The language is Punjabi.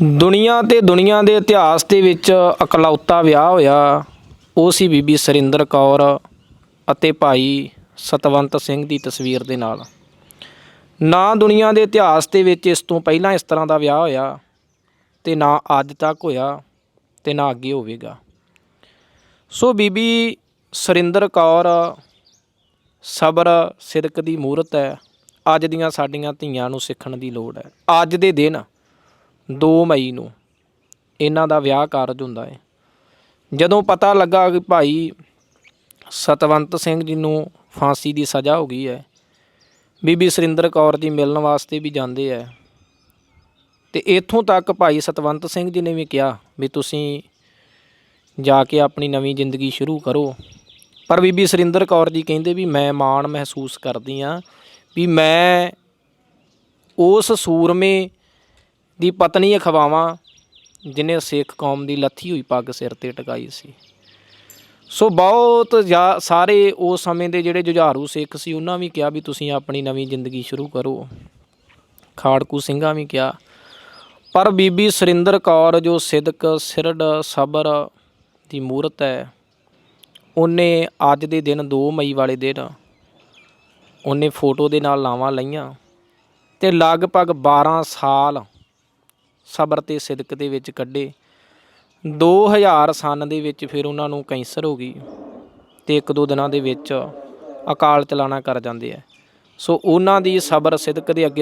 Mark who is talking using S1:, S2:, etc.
S1: ਦੁਨੀਆ ਤੇ ਦੁਨੀਆ ਦੇ ਇਤਿਹਾਸ ਦੇ ਵਿੱਚ ਇਕਲੌਤਾ ਵਿਆਹ ਹੋਇਆ। ਉਹ ਸੀ ਬੀਬੀ ਸਰਿੰਦਰ ਕੌਰ ਅਤੇ ਭਾਈ ਸਤਵੰਤ ਸਿੰਘ ਦੀ ਤਸਵੀਰ ਦੇ ਨਾਲ। ਨਾ ਦੁਨੀਆ ਦੇ ਇਤਿਹਾਸ ਦੇ ਵਿੱਚ ਇਸ ਤੋਂ ਪਹਿਲਾਂ ਇਸ ਤਰ੍ਹਾਂ ਦਾ ਵਿਆਹ ਹੋਇਆ ਤੇ ਨਾ ਅੱਜ ਤੱਕ ਹੋਇਆ ਤੇ ਨਾ ਅੱਗੇ ਹੋਵੇਗਾ। ਸੋ ਬੀਬੀ ਸਰਿੰਦਰ ਕੌਰ ਸਬਰ ਸਿਦਕ ਦੀ ਮੂਰਤ ਹੈ। ਅੱਜ ਦੀਆਂ ਸਾਡੀਆਂ ਧੀਆਂ ਨੂੰ ਸਿੱਖਣ ਦੀ ਲੋੜ ਹੈ। ਅੱਜ ਦੇ ਦਿਨ ਦੋ ਮਈ ਨੂੰ ਇਹਨਾਂ ਦਾ ਵਿਆਹ ਕਾਰਜ ਹੁੰਦਾ ਹੈ। ਜਦੋਂ ਪਤਾ ਲੱਗਾ ਕਿ ਭਾਈ ਸਤਵੰਤ ਸਿੰਘ ਜੀ ਨੂੰ ਫਾਂਸੀ ਦੀ ਸਜ਼ਾ ਹੋ ਗਈ ਹੈ, ਬੀਬੀ ਸੁਰਿੰਦਰ ਕੌਰ ਜੀ ਮਿਲਣ ਵਾਸਤੇ ਵੀ ਜਾਂਦੇ ਹੈ। ਤੇ ਇੱਥੋਂ ਤੱਕ ਭਾਈ ਸਤਵੰਤ ਸਿੰਘ ਜੀ ਨੇ ਵੀ ਕਿਹਾ ਵੀ ਤੁਸੀਂ ਜਾ ਕੇ ਆਪਣੀ ਨਵੀਂ ਜ਼ਿੰਦਗੀ ਸ਼ੁਰੂ ਕਰੋ। ਪਰ ਬੀਬੀ ਸੁਰਿੰਦਰ ਕੌਰ ਜੀ ਕਹਿੰਦੇ ਵੀ ਮੈਂ ਮਾਣ ਮਹਿਸੂਸ ਕਰਦੀ ਆ ਵੀ ਮੈਂ ਉਸ ਸੂਰਮੇ ਦੀ ਪਤਨੀ ਅਖਵਾਵਾਂ ਜਿਨੇ ਸਿੱਖ ਕੌਮ ਦੀ ਲੱਥੀ ਹੋਈ ਪੱਗ ਸਿਰ ਤੇ ਟਿਕਾਈ ਸੀ। ਸੋ ਬਹੁਤ ਜ਼ਿਆ- ਸਾਰੇ ਉਸ ਸਮੇਂ ਦੇ ਜਿਹੜੇ ਜੁਝਾਰੂ ਸਿੱਖ ਸੀ, ਉਹਨਾਂ ਵੀ ਕਿਹਾ ਵੀ ਤੁਸੀਂ ਆਪਣੀ ਨਵੀਂ ਜ਼ਿੰਦਗੀ ਸ਼ੁਰੂ ਕਰੋ। ਖਾੜਕੂ ਸਿੰਘਾਂ ਵੀ ਕਿਹਾ, ਪਰ ਬੀਬੀ ਸੁਰਿੰਦਰ ਕੌਰ ਜੋ ਸਿਦਕ ਸਿਰਡ ਸਬਰ ਦੀ ਮੂਰਤ ਹੈ, ਉਹਨੇ ਅੱਜ ਦੇ ਦਿਨ 2 ਮਈ ਵਾਲੇ ਦਿਨ ਉਹਨੇ ਫੋਟੋ ਦੇ ਨਾਲ ਲਾਵਾਂ ਲਈਆਂ ਤੇ ਲਗਭਗ 12 ਸਾਲ ਸਬਰ ਤੇ ਸਿਦਕ ਦੇ ਵਿੱਚ ਕੱਢੇ। 2000 ਸਨ ਦੇ ਵਿੱਚ ਫਿਰ ਉਹਨਾਂ ਨੂੰ ਕੈਂਸਰ ਹੋ ਗਈ ਤੇ ਇੱਕ ਦੋ ਦਿਨਾਂ ਦੇ ਵਿੱਚ ਅਕਾਲ ਚਲਾਣਾ ਕਰ ਜਾਂਦੇ ਆ। ਸੋ ਉਹਨਾਂ ਦੀ ਸਬਰ ਸਿਦਕ ਦੇ ਅੱਗੇ